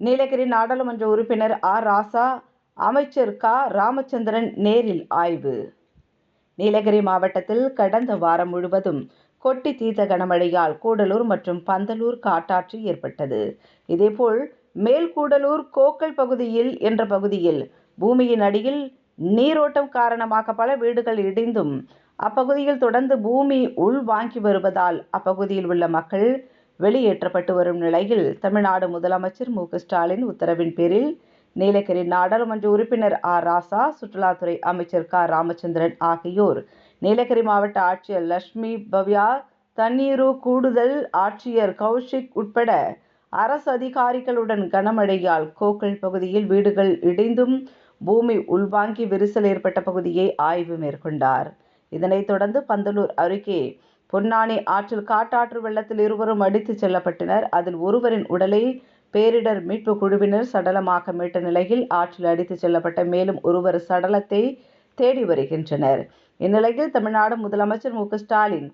நீலகிரி நாடாளுமன்ற உறுப்பினர் ஆர். ராசா அமைச்சர் க. ராமச்சந்திரன் நேரில் ஆய்வு. நீலகிரி மாவட்டத்தில் கடந்த வாரம் முழுவதும் கொட்டி தீர்த்த கனமழையால் கூடலூர் மற்றும் பந்தலூர் காட்டாற்று ஏற்பட்டது. இதேபோல் மேல்கூடலூர் கோக்கல் பகுதியில் என்ற பகுதியில் பூமியின் அடியில் நீரோட்டம் காரணமாக பல வீடுகள் இடிந்தும் அப்பகுதியில் தொடர்ந்து பூமி உள் வாங்கி வருவதால் அப்பகுதியில் உள்ள மக்கள் வெளியேற்றப்பட்டு வரும் நிலையில் தமிழ்நாடு முதலமைச்சர் மு ஸ்டாலின் உத்தரவின் பேரில் நீலகிரி நாடாளுமன்ற உறுப்பினர் ஆர் ராசா சுற்றுலாத்துறை அமைச்சர் க. ராமச்சந்திரன் ஆகியோர் நீலகிரி மாவட்ட ஆட்சியர் லட்சுமி பவ்யா தண்ணீரு கூடுதல் ஆட்சியர் கௌஷிக் உட்பட அரசு அதிகாரிகளுடன் கனமழையால் கோக்கல் பகுதியில் வீடுகள் இடிந்தும் பூமி உள்வாங்கி விரிசல் ஏற்பட்ட பகுதியை ஆய்வு மேற்கொண்டார். இதனைத் தொடர்ந்து பந்தலூர் அருகே பொன்னானி ஆற்றில் காட்டாற்று வெள்ளத்தில் இருவரும் அடித்துச் செல்லப்பட்டனர். அதில் ஒருவரின் உடலை பேரிடர் மீட்பு குழுவினர் சடலமாக மீட்ட நிலையில் ஆற்றில் அடித்துச் செல்லப்பட்ட மேலும் ஒருவர் சடலத்தை தேடி வருகின்றனர். இந்நிலையில் தமிழ்நாடு முதலமைச்சர் மு. ஸ்டாலின்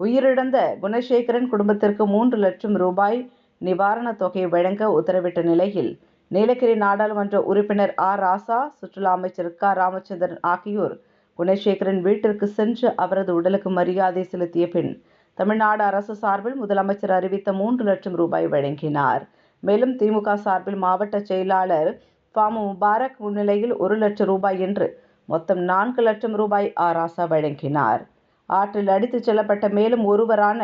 உயிரிழந்த குணசேகரன் குடும்பத்திற்கு மூன்று லட்சம் ரூபாய் நிவாரணத் தொகை வழங்க உத்தரவிட்ட நிலையில் நீலகிரி நாடாளுமன்ற உறுப்பினர் ஆர். ராசா சுற்றுலா அமைச்சர் க. ராமச்சந்திரன் ஆகியோர் குணசேகரன் வீட்டிற்கு சென்று அவரது உடலுக்கு மரியாதை செலுத்திய பின் தமிழ்நாடு அரசு சார்பில் முதலமைச்சர் அறிவித்த மூன்று லட்சம் ரூபாய் வழங்கினார். மேலும் திமுக சார்பில் மாவட்ட செயலாளர் பாமு முபாரக் முன்னிலையில் ஒரு லட்சம் ரூபாய் என்று மொத்தம் நான்கு லட்சம் ரூபாய் ஆராசா வழங்கினார். ஆற்றில் அடித்துச் செல்லப்பட்ட மேலும் ஒருவரான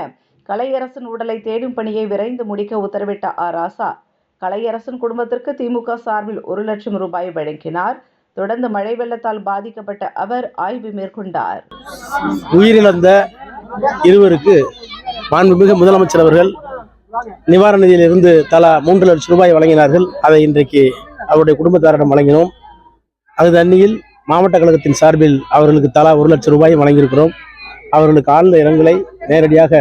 கலையரசன் உடலை தேடும் பணியை விரைந்து முடிக்க உத்தரவிட்ட ஆராசா கலையரசன் குடும்பத்திற்கு திமுக சார்பில் ஒரு லட்சம் ரூபாய் வழங்கினார். தொடர்ந்து மழை வெள்ளத்தால் பாதிக்கப்பட்ட அவர் ஆய்வு மேற்கொண்டார். உயிரிழந்த இருவருக்கு மாண்புமிகு முதலமைச்சர் அவர்கள் நிவாரண நிதியிலிருந்து தலா மூன்று லட்சம் ரூபாய் வழங்கினார்கள். அதை இன்றைக்கு அவருடைய குடும்பத்தாரிடம் வழங்கினோம். அது தண்ணியில் மாவட்ட கழகத்தின் சார்பில் அவர்களுக்கு தலா ஒரு லட்சம் ரூபாய் வழங்கியிருக்கிறோம். அவர்களுக்கு ஆழ்ந்த இரங்கலை நேரடியாக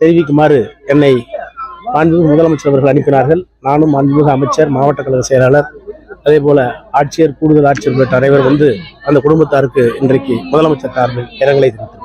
தெரிவிக்குமாறு என்னை மாண்புமிகு முதலமைச்சர் அவர்கள் அனுப்பினார்கள். நானும் மாண்புமிகு அமைச்சர் மாவட்ட கழக செயலாளர் அதே போல ஆட்சியர் கூடுதல் ஆட்சியர் உள்ளிட்ட அனைவர் வந்து அந்த குடும்பத்தாருக்கு இன்றைக்கு முதலமைச்சர் சார்பில் இரங்கலை தெரிவித்தார்